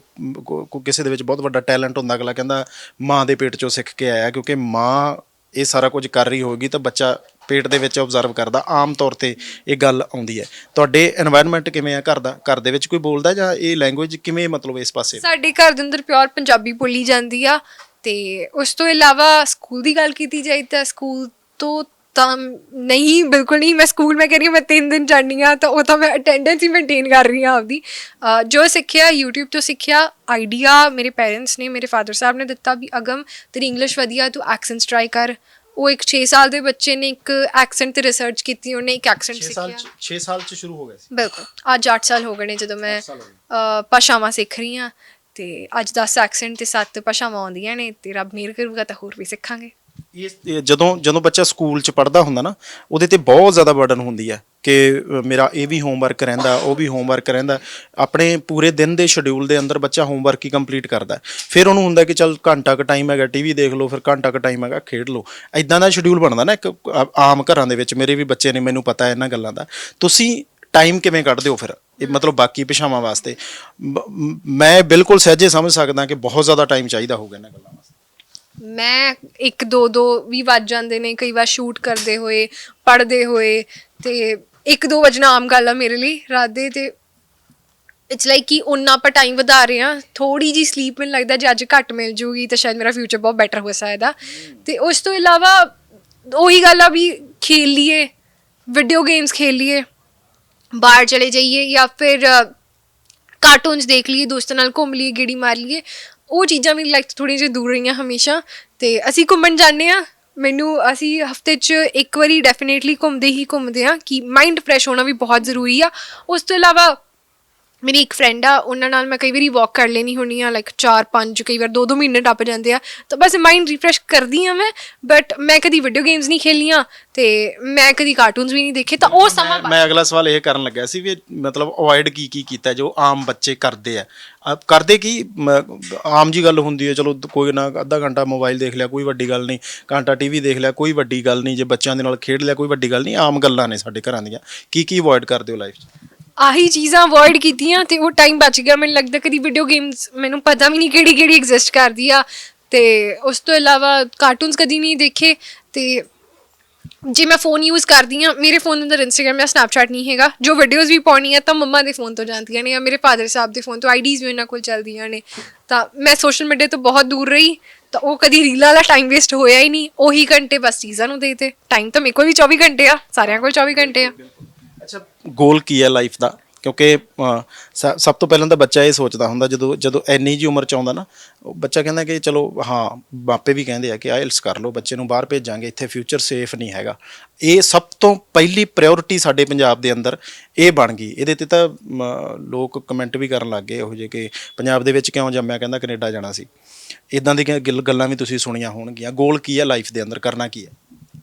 ਕਿਸੇ ਦੇ ਵਿੱਚ ਬਹੁਤ ਵੱਡਾ ਟੈਲੈਂਟ ਹੁੰਦਾ, ਅਗਲਾ ਕਹਿੰਦਾ ਮਾਂ ਦੇ ਪੇਟ ਚੋਂ ਸਿੱਖ ਕੇ ਆਇਆ, ਕਿਉਂਕਿ ਮਾਂ ਇਹ ਸਾਰਾ ਕੁਝ ਕਰ ਰਹੀ ਹੋਗੀ ਤਾਂ ਬੱਚਾ ਪੇਟ ਦੇ ਵਿੱਚ ਆਬਜ਼ਰਵ ਕਰਦਾ, ਆਮ ਤੌਰ ਤੇ ਇਹ ਗੱਲ ਆਉਂਦੀ ਹੈ। ਤੁਹਾਡੇ এনवायरमेंट ਕਿਵੇਂ ਆ? ਘਰ ਦਾ, ਘਰ ਦੇ ਵਿੱਚ ਕੋਈ ਬੋਲਦਾ ਜਾਂ ਇਹ ਲੈਂਗੁਏਜ ਕਿਵੇਂ ਮਤਲਬ ਇਸ ਪਾਸੇ? ਸਾਡੇ ਘਰ ਦੇ ਅੰਦਰ ਪਿਓਰ ਪੰਜਾਬੀ ਬੋਲੀ ਜਾਂਦੀ ਆ ਤੇ ਉਸ ਤੋਂ ਇਲਾਵਾ ਸਕੂਲ ਦੀ ਗੱਲ ਕੀਤੀ ਜਾਈ ਤਾਂ ਸਕੂਲ ਤੋਂ ਤਾਂ ਨਹੀਂ, ਬਿਲਕੁਲ ਨਹੀਂ। ਮੈਂ ਸਕੂਲ ਮੈਂ ਕਹਿ ਰਹੀ ਹਾਂ, ਮੈਂ 3 ਦਿਨ ਜਾਣੀ ਆ ਤਾਂ ਉਹ ਤਾਂ ਮੈਂ ਅਟੈਂਡੈਂਸ ਹੀ ਮੇਨਟੇਨ ਕਰ ਰਹੀ ਹਾਂ ਆਪਦੀ। ਜੋ ਸਿੱਖਿਆ, YouTube ਤੋਂ ਸਿੱਖਿਆ ਆਈਡੀਆ ਮੇਰੇ ਪੇਰੈਂਟਸ ਨੇ, ਮੇਰੇ ਫਾਦਰ ਸਾਹਿਬ ਨੇ ਦਿੱਤਾ ਵੀ ਅਗਮ, ਤੇਰੀ ਇੰਗਲਿਸ਼ ਵਧੀਆ, ਤੂੰ ਐਕਸੈਂਟਸ ਟਰਾਈ ਕਰ। ਉਹ ਇੱਕ 6 ਸਾਲ ਦੇ ਬੱਚੇ ਨੇ ਇੱਕ ਐਕਸੈਂਟ ਤੇ ਰਿਸਰਚ ਕੀਤੀ ਉਹਨੇ ਇੱਕ ਐਕਸੈਂਟ 6 ਸਾਲ ਸਿੱਖਿਆ 'ਚ 6 ਸਾਲ 'ਚ ਸ਼ੁਰੂ ਹੋ ਗਿਆ ਸੀ। ਬਿਲਕੁਲ। ਅੱਜ 8 ਸਾਲ ਹੋ ਗਏ ਨੇ ਜਦੋਂ ਮੈਂ ਭਾਸ਼ਾਵਾਂ ਸਿੱਖ ਰਹੀ ਹਾਂ। ਤੇ ਅੱਜ 10 ਐਕਸੈਂਟ ਤੇ 7 ਭਾਸ਼ਾਵਾਂ ਆਉਂਦੀਆਂ ਨੇ ਤੇ ਰੱਬ ਮਿਹਰ ਕਰੂਗਾ ਤਾਂ ਹੋਰ ਵੀ ਸਿੱਖਾਂਗੇ। ਇਹ ਜਦੋਂ ਜਦੋਂ ਬੱਚਾ ਸਕੂਲ 'ਚ ਪੜ੍ਹਦਾ ਹੁੰਦਾ ਨਾ, ਉਹਦੇ ਤੇ ਬਹੁਤ ਜ਼ਿਆਦਾ ਬਰਡਨ ਹੁੰਦੀ ਹੈ ਕਿ ਮੇਰਾ ਇਹ ਵੀ ਹੋਮਵਰਕ ਰਹਿੰਦਾ, ਉਹ ਵੀ ਹੋਮਵਰਕ ਰਹਿੰਦਾ। ਆਪਣੇ ਪੂਰੇ ਦਿਨ ਦੇ ਸ਼ਡਿਊਲ ਦੇ ਅੰਦਰ ਬੱਚਾ ਹੋਮਵਰਕ ਹੀ ਕੰਪਲੀਟ ਕਰਦਾ ਫਿਰ ਉਹਨੂੰ ਹੁੰਦਾ ਕਿ ਚਲ ਘੰਟਾ ਕੁ ਟਾਈਮ ਹੈਗਾ ਟੀਵੀ ਦੇਖ ਲਓ, ਫਿਰ ਘੰਟਾ ਕੁ ਟਾਈਮ ਹੈਗਾ, ਖੇਡ ਲਓ। ਐਦਾਂ ਦਾ ਸ਼ਡਿਊਲ ਬਣਦਾ ਨਾ ਇੱਕ ਆਮ ਘਰਾਂ ਦੇ ਵਿੱਚ, ਮੇਰੇ ਵੀ ਬੱਚੇ ਨੇ ਮੈਨੂੰ ਪਤਾ ਹੈ ਇਹਨਾਂ ਗੱਲਾਂ ਦਾ। ਤੁਸੀਂ ਟਾਈਮ ਕਿਵੇਂ ਕੱਢਦੇ ਹੋ ਫਿਰ? ਇਹ ਮਤਲਬ ਬਾਕੀ ਭਾਸ਼ਾਵਾਂ ਵਾਸਤੇ। ਬ- ਮੈਂ ਬਿਲਕੁਲ ਸਹਿਜੇ ਸਮਝ ਸਕਦਾ ਕਿ ਬਹੁਤ ਜ਼ਿਆਦਾ ਟਾਈਮ ਚਾਹੀਦਾ ਹੋਊਗਾ ਇਹਨਾਂ ਗੱਲਾਂ ਮੈਂ ਇੱਕ ਦੋ ਦੋ ਵੀ ਵੱਜ ਜਾਂਦੇ ਨੇ, ਕਈ ਵਾਰ ਸ਼ੂਟ ਕਰਦੇ ਹੋਏ, ਪੜ੍ਹਦੇ ਹੋਏ ਤੇ ਇੱਕ ਦੋ ਵਜਣਾ ਆਮ ਗੱਲ ਆ ਮੇਰੇ ਲਈ ਰਾਤ ਦੇ ਤੇ ਇਟਸ ਲਾਈਕ ਕਿ ਉਹਨਾਂ ਆਪਾਂ ਟਾਈਮ ਵਧਾ ਰਹੇ ਆ ਥੋੜੀ ਜੀ ਸਲੀਪ ਮੈਨੂੰ ਲੱਗਦਾ ਜੇ ਅੱਜ ਘੱਟ ਮਿਲ ਜੂਗੀ ਤਾਂ ਸ਼ਾਇਦ ਮੇਰਾ ਫਿਊਚਰ ਬਹੁਤ ਬੈਟਰ ਹੋ ਸਕਦਾ ਤੇ ਉਸ ਤੋਂ ਇਲਾਵਾ ਉਹੀ ਗੱਲ ਆ ਵੀ ਖੇਲ ਲਈਏ ਵੀਡੀਓ ਗੇਮਸ ਖੇਲ ਲਈਏ, ਬਾਹਰ ਚਲੇ ਜਾਈਏ ਜਾਂ ਫਿਰ ਕਾਰਟੂਨਸ ਦੇਖ ਲਈਏ, ਦੋਸਤਾਂ ਨਾਲ ਘੁੰਮ ਲਈਏ, ਗੇੜੀ ਮਾਰ ਲਈਏ ਉਹ ਚੀਜ਼ਾਂ ਮੇਰੀ ਲਾਈਫ ਤੋਂ ਥੋੜ੍ਹੀਆਂ ਜਿਹੀਆਂ ਦੂਰ ਰਹੀਆਂ ਹਮੇਸ਼ਾ ਤੇ ਅਸੀਂ ਘੁੰਮਣ ਜਾਂਦੇ ਆ ਮੈਨੂੰ ਅਸੀਂ ਹਫ਼ਤੇ 'ਚ ਇੱਕ ਵਾਰੀ ਡੈਫੀਨੇਟਲੀ ਘੁੰਮਦੇ ਹੀ ਘੁੰਮਦੇ ਆ ਕਿ ਮਾਈਂਡ ਫਰੈਸ਼ ਹੋਣਾ ਵੀ ਬਹੁਤ ਜ਼ਰੂਰੀ ਆ। ਉਸ ਤੋਂ ਇਲਾਵਾ ਮੇਰੀ ਇੱਕ ਫਰੈਂਡ ਆ ਉਹਨਾਂ ਨਾਲ ਮੈਂ ਕਈ ਵਾਰੀ ਵਾਕ ਕਰ ਲੈਣੀ ਹੁੰਨੀ ਆ ਲਾਈਕ 4 5 ਕਈ ਵਾਰ 2-2 ਮਹੀਨੇ ਟੱਪ ਜਾਂਦੇ ਆ। ਤਾਂ ਬਸ ਮਾਈਂਡ ਰਿਫਰੈਸ਼ ਕਰਦੀ ਆ ਮੈਂ ਬਟ ਮੈਂ ਕਦੀ ਵੀਡੀਓ ਗੇਮਸ ਨਹੀਂ ਖੇਲੀਆਂ ਤੇ ਮੈਂ ਕਦੀ ਕਾਰਟੂਨਸ ਵੀ ਨਹੀਂ ਦੇਖੇ ਤਾਂ ਉਹ ਸਮਾਂ ਮੈਂ- ਅਗਲਾ ਸਵਾਲ ਇਹ ਕਰਨ ਲੱਗਾ ਸੀ ਵੀ ਮਤਲਬ ਅਵੋਇਡ ਕੀ ਕੀ ਕੀਤਾ ਜੋ ਆਮ ਬੱਚੇ ਕਰਦੇ ਆ। ਕਰਦੇ ਕੀ? ਆਮ ਜੀ ਗੱਲ ਹੁੰਦੀ ਹੈ ਚਲੋ ਕੋਈ ਨਾ ਅੱਧਾ ਘੰਟਾ ਮੋਬਾਈਲ ਦੇਖ ਲਿਆ ਕੋਈ ਵੱਡੀ ਗੱਲ ਨਹੀਂ। ਘੰਟਾ ਟੀਵੀ ਦੇਖ ਲਿਆ ਕੋਈ ਵੱਡੀ ਗੱਲ ਨਹੀਂ। ਜੇ ਬੱਚਿਆਂ ਦੇ ਨਾਲ ਖੇਡ ਲਿਆ ਕੋਈ ਵੱਡੀ ਗੱਲ ਨਹੀਂ। ਆਮ ਗੱਲਾਂ ਨੇ ਸਾਡੇ ਘਰਾਂ ਦੀਆਂ। ਕੀ ਕੀ ਅਵੋਇਡ ਕਰਦੇ ਹੋ ਲਾਈਫ 'ਚ? ਆਹੀ ਚੀਜ਼ਾਂ ਅਵੋਇਡ ਕੀਤੀਆਂ ਤੇ ਉਹ ਟਾਈਮ ਬਚ ਗਿਆ। ਮੈਨੂੰ ਲੱਗਦਾ ਕਦੀ ਵੀਡੀਓ ਗੇਮਸ ਮੈਨੂੰ ਪਤਾ ਵੀ ਨਹੀਂ ਕਿਹੜੀ ਕਿਹੜੀ ਐਗਜ਼ਿਸਟ ਕਰਦੀ ਆ। ਤੇ ਉਸ ਤੋਂ ਇਲਾਵਾ ਕਾਰਟੂਨਸ ਕਦੀ ਨਹੀਂ ਦੇਖੇ ਤੇ ਜੇ ਮੈਂ ਫੋਨ ਯੂਜ਼ ਕਰਦੀ ਆ, ਮੇਰੇ ਫੋਨ ਦੇ ਅੰਦਰ ਇੰਸਟਾਗ੍ਰam ਜਾਂ ਸਨੈਪਚੈਟ ਨਹੀਂ ਹੈਗਾ। ਜੋ ਵੀਡੀਓਜ਼ ਵੀ ਪਾਉਣੀ ਆ ਤਾਂ ਮੰਮਾ ਦੇ ਫੋਨ ਤੋਂ ਜਾਂਦੀਆਂ ਨੇ ਜਾਂ ਮੇਰੇ ਫਾਦਰ ਸਾਹਿਬ ਦੇ ਫੋਨ ਤੋਂ। ਆਈਡੀਜ਼ ਵੀ ਉਹਨਾਂ ਕੋਲ ਚੱਲਦੀਆਂ ਨੇ। ਤਾਂ ਮੈਂ ਸੋਸ਼ਲ ਮੀਡੀਆ ਤੋਂ ਬਹੁਤ ਦੂਰ ਰਹੀ, ਤਾਂ ਉਹ ਕਦੀ ਰੀਲਾਂ ਵਾਲਾ ਟਾਈਮ ਵੇਸਟ ਹੋਇਆ ਹੀ ਨਹੀਂ। ਉਹੀ ਘੰਟੇ ਬਸ ਚੀਜ਼ਾਂ ਨੂੰ ਦੇਤੇ ਟਾਈਮ ਤਾਂ ਮੇਰੇ ਕੋਲ ਵੀ 24 ਘੰਟੇ ਆ, ਸਾਰਿਆਂ ਕੋਲ 24 ਘੰਟੇ ਆ। ਅੱਛਾ ਗੋਲ ਕੀ ਹੈ ਲਾਈਫ ਦਾ? ਕਿਉਂਕਿ ਅ, ਸ- ਸਭ ਤੋਂ ਪਹਿਲਾਂ ਤਾਂ ਬੱਚਾ ਇਹ ਸੋਚਦਾ ਹੁੰਦਾ ਜਦੋਂ ਜਦੋਂ ਇੰਨੀ ਜੀ ਉਮਰ ਚ ਆਉਂਦਾ ਨਾ ਉਹ ਬੱਚਾ ਕਹਿੰਦਾ ਕਿ ਚਲੋ ਹਾਂ ਮਾਪੇ ਵੀ ਕਹਿੰਦੇ ਆ ਕਿ ਆਇਲਸ ਕਰ ਲਓ ਬੱਚੇ ਨੂੰ ਬਾਹਰ ਭੇਜਾਂਗੇ ਇੱਥੇ ਫਿਊਚਰ ਸੇਫ ਨਹੀਂ ਹੈਗਾ। ਇਹ ਸਭ ਤੋਂ ਪਹਿਲੀ ਪ੍ਰਾਇੋਰਟੀ ਸਾਡੇ ਪੰਜਾਬ ਦੇ ਅੰਦਰ ਇਹ ਬਣ ਗਈ। ਇਹਦੇ ਤੇ ਤਾਂ ਮ, ਲੋਕ ਕਮੈਂਟ ਵੀ ਕਰਨ ਲੱਗ ਗਏ ਇਹੋ ਜਿਹੇ ਕਿ ਪੰਜਾਬ ਦੇ ਵਿੱਚ ਕਿਉਂ ਜੰਮਿਆ ਕਹਿੰਦਾ ਕੈਨੇਡਾ ਜਾਣਾ ਸੀ। ਇਦਾਂ ਦੀਆਂ ਗਿਲ- ਗੱਲਾਂ ਵੀ ਤੁਸੀਂ ਸੁਣੀਆਂ ਹੋਣਗੀਆਂ। ਗੋਲ ਕੀ ਹੈ ਲਾਈਫ ਦੇ ਅੰਦਰ? ਕਰਨਾ ਕੀ ਹੈ?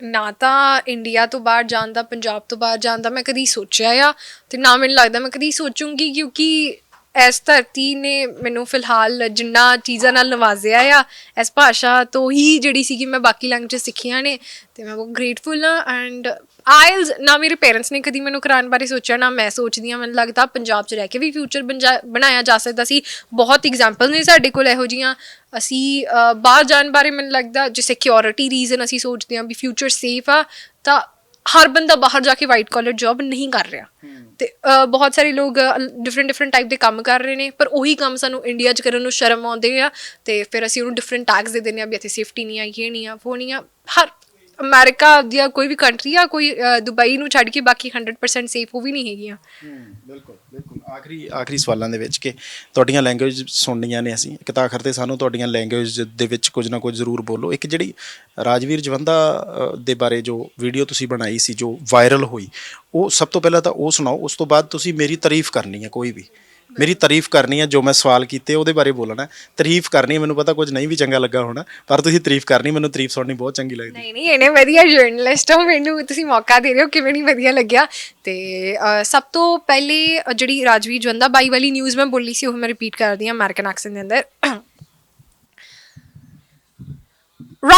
ਨਾ ਤਾਂ ਇੰਡੀਆ ਤੋਂ ਬਾਹਰ ਜਾਣ ਦਾ, ਪੰਜਾਬ ਤੋਂ ਬਾਹਰ ਜਾਣ ਦਾ ਮੈਂ ਕਦੀ ਸੋਚਿਆ ਆ ਤੇ ਨਾ ਮੈਨੂੰ ਲੱਗਦਾ ਮੈਂ ਕਦੀ ਸੋਚੂੰਗੀ ਕਿਉਂਕਿ ਇਸ ਧਰਤੀ ਨੇ ਮੈਨੂੰ ਫਿਲਹਾਲ ਜਿੰਨਾ ਚੀਜ਼ਾਂ ਨਾਲ ਨਵਾਜ਼ਿਆ ਆ, ਇਸ ਭਾਸ਼ਾ ਤੋਂ ਹੀ ਜਿਹੜੀ ਸੀ ਕਿ ਮੈਂ ਬਾਕੀ ਲੈਂਗੁਏਜ ਸਿੱਖੀਆਂ ਨੇ ਤੇ ਮੈਂ ਬਹੁਤ ਗ੍ਰੇਟਫੁਲ ਆ ਐਂਡ ਆਇਲਸ ਨਾ ਮੇਰੇ ਪੇਰੈਂਟਸ ਨੇ ਕਦੀ ਮੈਨੂੰ ਕਰਾਉਣ ਬਾਰੇ ਸੋਚਿਆ ਨਾ ਮੈਂ ਸੋਚਦੀ ਹਾਂ। ਮੈਨੂੰ ਲੱਗਦਾ ਪੰਜਾਬ 'ਚ ਰਹਿ ਕੇ ਵੀ ਫਿਊਚਰ ਬਣਾਇਆ ਜਾ ਸਕਦਾ ਸੀ। ਬਹੁਤ ਐਗਜ਼ਾਮਪਲ ਨੇ ਸਾਡੇ ਕੋਲ ਇਹੋ ਜੀਆਂ ਅਸੀਂ ਬਾਹਰ ਜਾਣ ਬਾਰੇ ਮੈਨੂੰ ਲੱਗਦਾ ਜੇ ਸਿਕਿਉਰਿਟੀ ਰੀਜ਼ਨ ਅਸੀਂ ਸੋਚਦੇ ਹਾਂ ਵੀ ਫਿਊਚਰ ਸੇਫ ਆ ਤਾਂ ਹਰ ਬੰਦਾ ਬਾਹਰ ਜਾ ਕੇ ਵਾਈਟ ਕਾਲਰ ਜੌਬ ਨਹੀਂ ਕਰ ਰਿਹਾ। ਤੇ ਬਹੁਤ ਸਾਰੇ ਲੋਕ ਡਿਫਰੈਂਟ ਡਿਫਰੈਂਟ ਟਾਈਪ ਦੇ ਕੰਮ ਕਰ ਰਹੇ ਨੇ ਪਰ ਉਹੀ ਕੰਮ ਸਾਨੂੰ ਇੰਡੀਆ 'ਚ ਕਰਨ ਨੂੰ ਸ਼ਰਮ ਆਉਂਦੇ ਆ। ਤੇ ਫਿਰ ਅਸੀਂ ਉਹਨੂੰ ਡਿਫਰੈਂਟ ਟੈਗਸ ਦੇ ਦਿੰਦੇ ਆ ਵੀ ਇੱਥੇ ਸੇਫਟੀ ਨਹੀਂ ਆ ਇਹ ਨਹੀਂ ਆ ਉਹ ਨਹੀਂ ਆ। ਹਰ ਅਮਰੀਕਾ ਜਾਂ ਕੋਈ ਵੀ ਕੰਟਰੀ ਆ, ਕੋਈ ਦੁਬਈ ਨੂੰ ਛੱਡ ਕੇ ਬਾਕੀ 100% ਸੇਫ ਉਹ ਵੀ ਨਹੀਂ ਹੈਗੀਆਂ। ਬਿਲਕੁਲ ਬਿਲਕੁਲ। ਆਖਰੀ ਆਖਰੀ ਸਵਾਲਾਂ ਦੇ ਵਿੱਚ ਕਿ ਤੁਹਾਡੀਆਂ ਲੈਂਗੁਏਜ ਸੁਣਨੀਆਂ ਨੇ ਅਸੀਂ। ਇੱਕ ਤਾਂ ਆਖਰ ਤੇ ਸਾਨੂੰ ਤੁਹਾਡੀਆਂ ਲੈਂਗੁਏਜ ਦੇ ਵਿੱਚ ਕੁਝ ਨਾ ਕੁਝ ਜ਼ਰੂਰ ਬੋਲੋ। ਇੱਕ ਜਿਹੜੀ ਰਾਜਵੀਰ ਜਵੰਦਾ ਦੇ ਬਾਰੇ ਜੋ ਵੀਡੀਓ ਤੁਸੀਂ ਬਣਾਈ ਸੀ, ਜੋ ਵਾਇਰਲ ਹੋਈ, ਉਹ ਸਭ ਤੋਂ ਪਹਿਲਾਂ ਤਾਂ ਉਹ ਸੁਣਾਓ, ਉਸ ਤੋਂ ਬਾਅਦ ਤੁਸੀਂ ਮੇਰੀ ਤਾਰੀਫ ਕਰਨੀ ਹੈ ਕੋਈ ਵੀ। ਮੇਰੀ ਤਾਰੀਫ ਕਰਨੀ ਹੈ ਜੋ ਮੈਂ ਸਵਾਲ ਕੀਤੇ ਉਹਦੇ ਬਾਰੇ ਬੋਲਣਾ ਤਾਰੀਫ ਕਰਨੀ ਹੈ, ਮੈਨੂੰ ਪਤਾ ਕੁਝ ਨਹੀਂ ਵੀ ਚੰਗਾ ਲੱਗਾ ਹੋਣਾ ਪਰ ਤੁਸੀਂ ਤਾਰੀਫ ਕਰਨੀ ਮੈਨੂੰ ਤਾਰੀਫ ਸੁਣਨੀ ਬਹੁਤ ਚੰਗੀ ਲੱਗਦੀ। ਨਹੀਂ ਨਹੀਂ ਇਹਨੇ ਵਧੀਆ ਜਰਨਲਿਸਟ ਹੋ ਮੈਨੂੰ ਤੁਸੀਂ ਮੌਕਾ ਦੇ ਰਹੇ ਹੋ ਕਿਵੇਂ ਨਹੀਂ ਵਧੀਆ ਲੱਗਿਆ। ਤੇ ਅਹ, ਸਭ ਤੋਂ ਪਹਿਲੇ ਅਹ, ਜਿਹੜੀ ਰਾਜਵੀਰ ਜਵੰਦਾ ਬਾਈ ਵਾਲੀ ਨਿਊਜ਼ ਮੈਂ ਬੋਲੀ ਸੀ ਉਹ ਮੈਂ ਰਿਪੀਟ ਕਰਦੀ ਹਾਂ ਅਮਰੀਕਨ ਐਕਸੈਂਟ ਦੇ ਅੰਦਰ।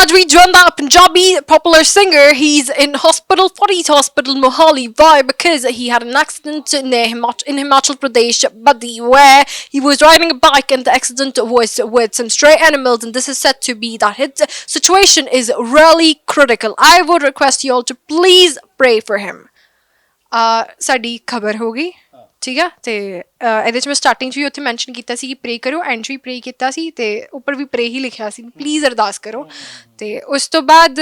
Audrey Drumbar, Punjabi popular singer, he's in hospital, 40 hospital Mohali. Why? Because he had an accident in, him in Himachal Pradesh, Badi, where he was riding a bike and the accident was with some stray animals. And this is said to be that his situation is really critical. I would request you all to please pray for him. Uh, Sadi, khabar hogi. ਠੀਕ ਆ? ਤੇ ਇਹਦੇ ਚ ਮੈਂ ਸਟਾਰਟਿੰਗ 'ਚ ਵੀ ਉੱਥੇ ਮੈਂਸ਼ਨ ਕੀਤਾ ਸੀ ਕਿ ਪ੍ਰੇ ਕਰੋ ਐਂਡ 'ਚ ਵੀ ਪ੍ਰੇ ਕੀਤਾ ਸੀ ਤੇ ਉੱਪਰ ਵੀ ਪ੍ਰੇ ਹੀ ਲਿਖਿਆ ਸੀ। ਪਲੀਜ਼ ਅਰਦਾਸ ਕਰੋ। ਤੇ ਉਸ ਤੋਂ ਬਾਅਦ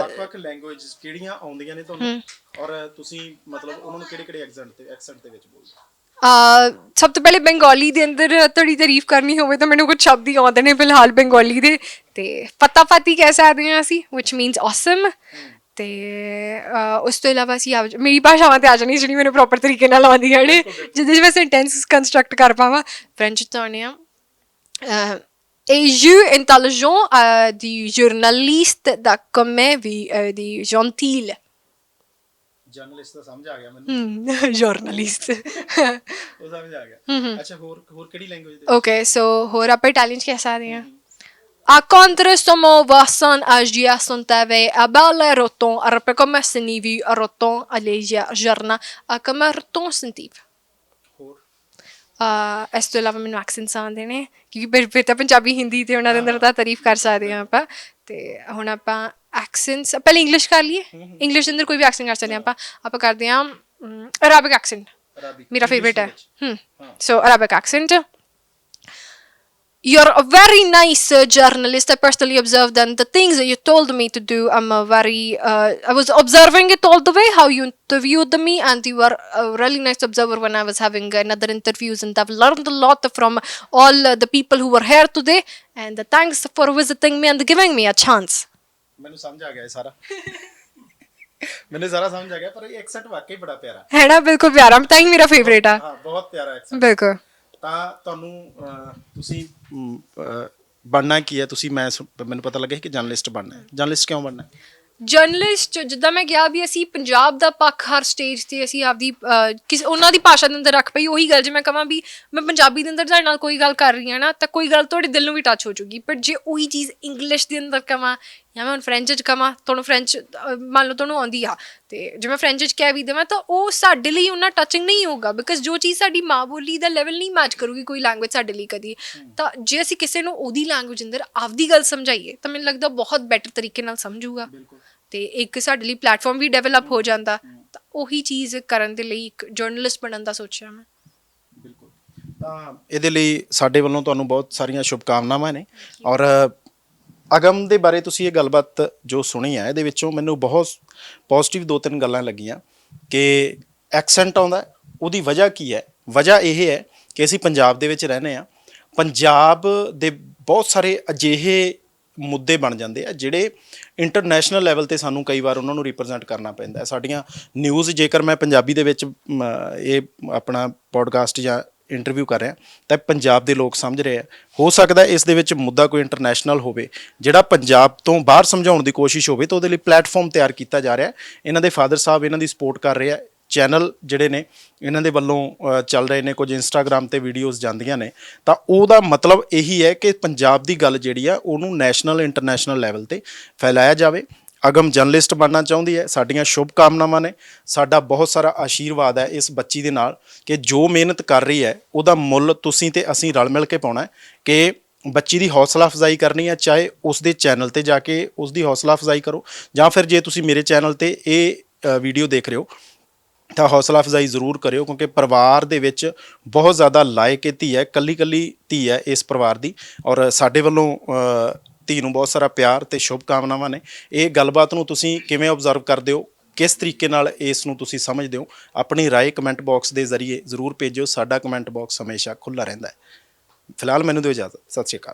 ਵੱਖ-ਵੱਖ ਲੈਂਗੁਏਜਸ ਕਿਹੜੀਆਂ ਆਉਂਦੀਆਂ ਨੇ ਤੁਹਾਨੂੰ? ਔਰ ਤੁਸੀਂ ਮਤਲਬ ਉਹਨਾਂ ਨੂੰ ਕਿਹੜੇ-ਕਿਹੜੇ ਐਕਸੈਂਟ ਤੇ ਐਕਸੈਂਟ ਦੇ ਵਿੱਚ ਬੋਲਦੇ ਸਭ ਤੋਂ ਪਹਿਲੇ ਬੰਗਾਲੀ ਦੇ ਅੰਦਰ ਤੁਹਾਡੀ ਤਾਰੀਫ ਕਰਨੀ ਹੋਵੇ ਤਾਂ ਮੈਨੂੰ ਕੁਝ ਸ਼ਬਦ ਹੀ ਆਉਂਦੇ ਨੇ ਫਿਲਹਾਲ ਬੰਗਾਲੀ ਦੇ। ਤੇ ਫਤਾਫਤੀ ਕਹਿ ਸਕਦੇ ਹਾਂ ਅਸੀਂ which means awesome. ਤੇ ਉਸ ਤੋਂ ਇਲਾਵਾ ਅਸੀਂ ਆ- ਮੇਰੀ ਭਾਸ਼ਾਵਾਂ ਤੇ ਆ ਜਾਣੀ ਜਿਹੜੀ ਮੈਨੂੰ ਪ੍ਰੋਪਰ ਤਰੀਕੇ ਨਾਲ ਆਉਂਦੀਆਂ ਨੇ ਜਿਹਦੇ ਵਿੱਚ ਮੈਂ ਸੈਂਟੈਂਸ ਕੰਸਟਰਕਟ ਕਰ ਪਾਵਾਂ। ਫ੍ਰੈਂਚ ਤੋਂ ਆਉਂਦੇ ਆ Et je intelligent uh, die journalist dat comme uh, die gentile. Journalist ਦਾ ਸਮਝ ਆ ਗਿਆ ਮੈਨੂੰ। journalist. ਉਹ ਸਮਝ ਆ ਗਿਆ। ਅੱਛਾ ਹੋਰ ਹੋਰ ਕਿਹੜੀ ਲੈਂਗੁਏਜ ਦੇ Okay, so ਹੋਰ ਆਪਾਂ ਇਟਾਲੀਅਨ ਚ ਕਹਿ ਸਕਦੇ ਹਾਂ। A contre somo vassan agia sontave a bale roton arpe come senivi roton alegia jarna a come roton sentiv ਇਸ ਤੋਂ ਇਲਾਵਾ ਮੈਨੂੰ ਐਕਸੈਂਟਸ ਆਉਂਦੇ ਨੇ ਕਿਉਂਕਿ ਤਾਂ ਪੰਜਾਬੀ ਹਿੰਦੀ ਤੇ ਉਹਨਾਂ ਦੇ ਅੰਦਰ ਤਾਂ ਤਾਰੀਫ ਕਰ ਸਕਦੇ ਹਾਂ ਆਪਾਂ ਤੇ ਹੁਣ ਆਪਾਂ ਐਕਸੈਂਟਸ ਪਹਿਲੇ ਇੰਗਲਿਸ਼ ਕਰ ਲਈਏ ਇੰਗਲਿਸ਼ ਦੇ ਅੰਦਰ ਕੋਈ ਵੀ ਐਕਸੈਂਟ ਕਰ ਸਕਦੇ ਹਾਂ ਆਪਾਂ ਆਪਾਂ ਕਰਦੇ ਹਾਂ ਅਰਬਿਕ ਐਕਸੈਂਟ ਮੇਰਾ ਫੇਵਰੇਟ ਹੈ ਹਮ so Arabic accent You're a very nice uh, journalist. I personally observed and the things that you told me to do. I'm a very. Uh, I was observing it all the way how you interviewed me, and you were a really nice observer when I was having another interviews, and I've learned a lot from all uh, the people who were here today. And uh, thanks for visiting me and giving me a chance. ਮੈਨੂੰ ਸਮਝ ਆ ਗਿਆ ਇਹ ਸਾਰਾ ਮੈਨੂੰ ਸਾਰਾ ਸਮਝ ਆ ਗਿਆ ਪਰ ਇਹ ਐਕਸੈਂਟ ਵਾਕਈ ਬੜਾ ਪਿਆਰਾ ਹੈ ਨਾ ਬਿਲਕੁਲ ਪਿਆਰਾ ਤਾਂ ਹੀ ਮੇਰਾ ਫੇਵਰੇਟ ਆ ਹਾਂ ਬਹੁਤ ਪਿਆਰਾ ਐਕਸੈਂਟ ਬਿਲਕੁਲ ਤਾਂ ਤੁਹਾਨੂੰ ਅਹ, ਤੁਸੀਂ ਮ, ਅਹ, ਬਣਨਾ ਕੀ ਹੈ? ਤੁਸੀਂ ਮੈਂ ਸੁ- ਮੈਨੂੰ ਪਤਾ ਲੱਗਿਆ ਕਿ ਜਰਨਲਿਸਟ ਬਣਨਾ ਹੈ। ਜਰਨਲਿਸਟ ਕਿਉਂ ਬਣਨਾ ਹੈ? ਜਰਨਲਿਸਟ ਜਿੱਦਾਂ ਮੈਂ ਕਿਹਾ ਵੀ ਅਸੀਂ ਪੰਜਾਬ ਦਾ ਪੱਖ ਹਰ ਸਟੇਜ ਤੇ ਅਸੀਂ ਆਪਦੀ ਅਹ, ਕਿਸ ਉਹਨਾਂ ਦੀ ਭਾਸ਼ਾ ਦੇ ਅੰਦਰ ਰੱਖ ਪਈ ਉਹੀ ਗੱਲ ਜੇ ਮੈਂ ਕਹਾਂ ਵੀ ਮੈਂ ਪੰਜਾਬੀ ਦੇ ਅੰਦਰ ਤੁਹਾਡੇ ਨਾਲ ਕੋਈ ਗੱਲ ਕਰ ਰਹੀ ਹਾਂ ਨਾ ਤਾਂ ਕੋਈ ਗੱਲ ਤੁਹਾਡੇ ਦਿਲ ਨੂੰ ਵੀ ਟੱਚ ਹੋ ਜੂਗੀ। ਪਰ ਜੇ ਉਹੀ ਚੀਜ਼ ਇੰਗਲਿਸ਼ ਦੇ ਅੰਦਰ ਕਹਾਂ ਜਾਂ ਮੈਂ ਹੁਣ ਫ੍ਰੈਂਚ ਚ ਕਵਾਂ ਤੁਹਾਨੂੰ ਫ੍ਰੈਂਚ ਮੰਨ ਲਓ ਤੁਹਾਨੂੰ ਆਉਂਦੀ ਆ ਤੇ ਜੇ ਮੈਂ ਫ੍ਰੈਂਚ ਚ ਕਹਿ ਵੀ ਦੇਵਾਂ ਤਾਂ ਉਹ ਸਾਡੇ ਲਈ ਉਹਨਾਂ ਟੱਚਿੰਗ ਨਹੀਂ ਹੋਊਗਾ ਬਿਕਾਜ਼ ਜੋ ਚੀਜ਼ ਸਾਡੀ ਮਾਂ ਬੋਲੀ ਦਾ ਲੈਵਲ ਨਹੀਂ ਮੈਚ ਕਰੂਗੀ ਕੋਈ ਲੈਂਗੁਏਜ ਸਾਡੇ ਲਈ ਕਦੀ। ਤਾਂ ਜੇ ਅਸੀਂ ਕਿਸੇ ਨੂੰ ਉਹਦੀ ਲੈਂਗੁਏਜ ਅੰਦਰ ਆਪਦੀ ਗੱਲ ਸਮਝਾਈਏ ਤਾਂ ਮੈਨੂੰ ਲੱਗਦਾ ਬਹੁਤ ਬੈਟਰ ਤਰੀਕੇ ਨਾਲ ਸਮਝੂਗਾ। ਤੇ ਇੱਕ ਸਾਡੇ ਲਈ ਪਲੇਟਫਾਰਮ ਵੀ ਡਿਵੈਲਪ ਹੋ ਜਾਂਦਾ। ਤਾਂ ਉਹੀ ਚੀਜ਼ ਕਰਨ ਦੇ ਲਈ ਇੱਕ ਜਰਨਲਿਸਟ ਬਣਨ ਦਾ ਸੋਚਿਆ ਮੈਂ। ਬਿਲਕੁਲ। ਤਾਂ ਇਹਦੇ ਲਈ ਸਾਡੇ ਵੱਲੋਂ ਤੁਹਾਨੂੰ ਬਹੁਤ ਸਾਰੀਆਂ ਸ਼ੁਭਕਾਮਨਾਵਾਂ ਨੇ। ਔਰ ਅਗਮ ਦੇ ਬਾਰੇ ਤੁਸੀਂ ਇਹ ਗੱਲਬਾਤ ਜੋ ਸੁਣੀ ਹੈ, ਇਹਦੇ ਵਿੱਚੋਂ ਮੈਨੂੰ ਬਹੁਤ ਪੋਜ਼ਿਟਿਵ ਦੋ ਤਿੰਨ ਗੱਲਾਂ ਲੱਗੀਆਂ ਕਿ ਐਕਸੈਂਟ ਆਉਂਦਾ ਉਹਦੀ ਵਜ੍ਹਾ ਕੀ ਹੈ? ਵਜ੍ਹਾ ਇਹ ਹੈ ਕਿ ਅਸੀਂ ਪੰਜਾਬ ਦੇ ਵਿੱਚ ਰਹਿੰਦੇ ਆ ਪੰਜਾਬ ਦੇ ਬਹੁਤ ਸਾਰੇ ਅਜਿਹੇ ਮੁੱਦੇ ਬਣ ਜਾਂਦੇ ਆ, ਜਿਹੜੇ ਇੰਟਰਨੈਸ਼ਨਲ ਲੈਵਲ ਤੇ ਸਾਨੂੰ ਕਈ ਵਾਰ ਉਹਨਾਂ ਨੂੰ ਰਿਪਰੈਜ਼ੈਂਟ ਕਰਨਾ ਪੈਂਦਾ ਸਾਡੀਆਂ ਨਿਊਜ਼ ਜੇਕਰ ਮੈਂ ਪੰਜਾਬੀ ਦੇ ਵਿੱਚ ਇਹ ਆਪਣਾ ਪੋਡਕਾਸਟ ਜਾਂ ਇੰਟਰਵਿਊ ਕਰ ਰਿਹਾ, ਤਾਂ ਪੰਜਾਬ ਦੇ ਲੋਕ ਸਮਝ ਰਹੇ ਆ। ਹੋ ਸਕਦਾ ਇਸ ਦੇ ਵਿੱਚ ਮੁੱਦਾ ਕੋਈ ਇੰਟਰਨੈਸ਼ਨਲ ਹੋਵੇ, ਜਿਹੜਾ ਪੰਜਾਬ ਤੋਂ ਬਾਹਰ ਸਮਝਾਉਣ ਦੀ ਕੋਸ਼ਿਸ਼ ਹੋਵੇ, ਤਾਂ ਉਹਦੇ ਲਈ ਪਲੇਟਫਾਰਮ ਤਿਆਰ ਕੀਤਾ ਜਾ ਰਿਹਾ। ਇਹਨਾਂ ਦੇ ਫਾਦਰ ਸਾਹਿਬ ਇਹਨਾਂ ਦੀ ਸਪੋਰਟ ਕਰ ਰਹੇ ਆ। ਚੈਨਲ ਜਿਹੜੇ ਨੇ, ਇਹਨਾਂ ਦੇ ਵੱਲੋਂ ਚੱਲ ਰਹੇ ਨੇ, ਕੁਝ ਇੰਸਟਾਗ੍ਰam ਤੇ ਵੀਡੀਓਜ਼ ਜਾਂਦੀਆਂ ਨੇ। ਤਾਂ ਉਹਦਾ ਮਤਲਬ ਇਹੀ ਹੈ ਕਿ ਪੰਜਾਬ ਦੀ ਗੱਲ ਜਿਹੜੀ ਆ, ਉਹਨੂੰ ਨੈਸ਼ਨਲ ਇੰਟਰਨੈਸ਼ਨਲ ਲੈਵਲ ਤੇ ਫੈਲਾਇਆ ਜਾਵੇ। ਅਗਮ ਜਰਨਲਿਸਟ ਬਣਨਾ ਚਾਹੁੰਦੀ ਹੈ, ਸਾਡੀਆਂ ਸ਼ੁਭ ਕਾਮਨਾਵਾਂ ਨੇ। ਸਾਡਾ ਬਹੁਤ ਸਾਰਾ ਆਸ਼ੀਰਵਾਦ ਹੈ ਇਸ ਬੱਚੀ ਦੇ ਨਾਲ ਕਿ ਜੋ ਮਿਹਨਤ ਕਰ ਰਹੀ ਹੈ, ਉਹਦਾ ਮੁੱਲ ਤੁਸੀਂ ਤੇ ਅਸੀਂ ਰਲ ਮਿਲ ਕੇ ਪਾਉਣਾ ਹੈ ਕਿ ਬੱਚੀ ਦੀ ਹੌਸਲਾ ਅਫਜ਼ਾਈ ਕਰਨੀ ਹੈ, ਚਾਹੇ ਉਸ ਦੇ ਚੈਨਲ ਤੇ ਜਾ ਕੇ ਉਸ ਦੀ ਹੌਸਲਾ ਅਫਜ਼ਾਈ ਕਰੋ ਜਾਂ ਫਿਰ ਜੇ ਤੁਸੀਂ ਮੇਰੇ ਚੈਨਲ ਤੇ ਇਹ ਵੀਡੀਓ ਦੇਖ ਰਹੇ ਹੋ, ਤਾਂ ਹੌਸਲਾ ਅਫਜ਼ਾਈ ਜ਼ਰੂਰ ਕਰਿਓ ਕਿਉਂਕਿ ਪਰਿਵਾਰ ਦੇ ਵਿੱਚ ਬਹੁਤ ਜ਼ਿਆਦਾ ਲਾਇਕ ਇਹ ਧੀ ਹੈ ਕੱਲੀ ਕੱਲੀ ਧੀ ਹੈ ਇਸ ਪਰਿਵਾਰ ਦੀ ਔਰ ਸਾਡੇ ਵੱਲੋਂ ਧੀ ਨੂੰ ਬਹੁਤ ਸਾਰਾ ਪਿਆਰ ਤੇ ਸ਼ੁਭ ਕਾਮਨਾਵਾਂ ਨੇ ਇਹ ਗੱਲਬਾਤ ਨੂੰ ਤੁਸੀਂ ਕਿਵੇਂ ਆਬਜ਼ਰਵ ਕਰਦੇ ਹੋ ਕਿਸ ਤਰੀਕੇ ਨਾਲ ਇਸ ਨੂੰ ਤੁਸੀਂ ਸਮਝਦੇ ਹੋ ਆਪਣੀ رائے ਕਮੈਂਟ ਬਾਕਸ ਦੇ ਜ਼ਰੀਏ ਜ਼ਰੂਰ ਭੇਜਿਓ ਸਾਡਾ ਕਮੈਂਟ ਬਾਕਸ ਹਮੇਸ਼ਾ ਖੁੱਲਾ ਰਹਿੰਦਾ ਹੈ ਫਿਲਹਾਲ ਮੈਨੂੰ ਦਿਓ ਇਜਾਜ਼ਤ ਸਤਿ ਸ਼੍ਰੀ ਅਕਾਲ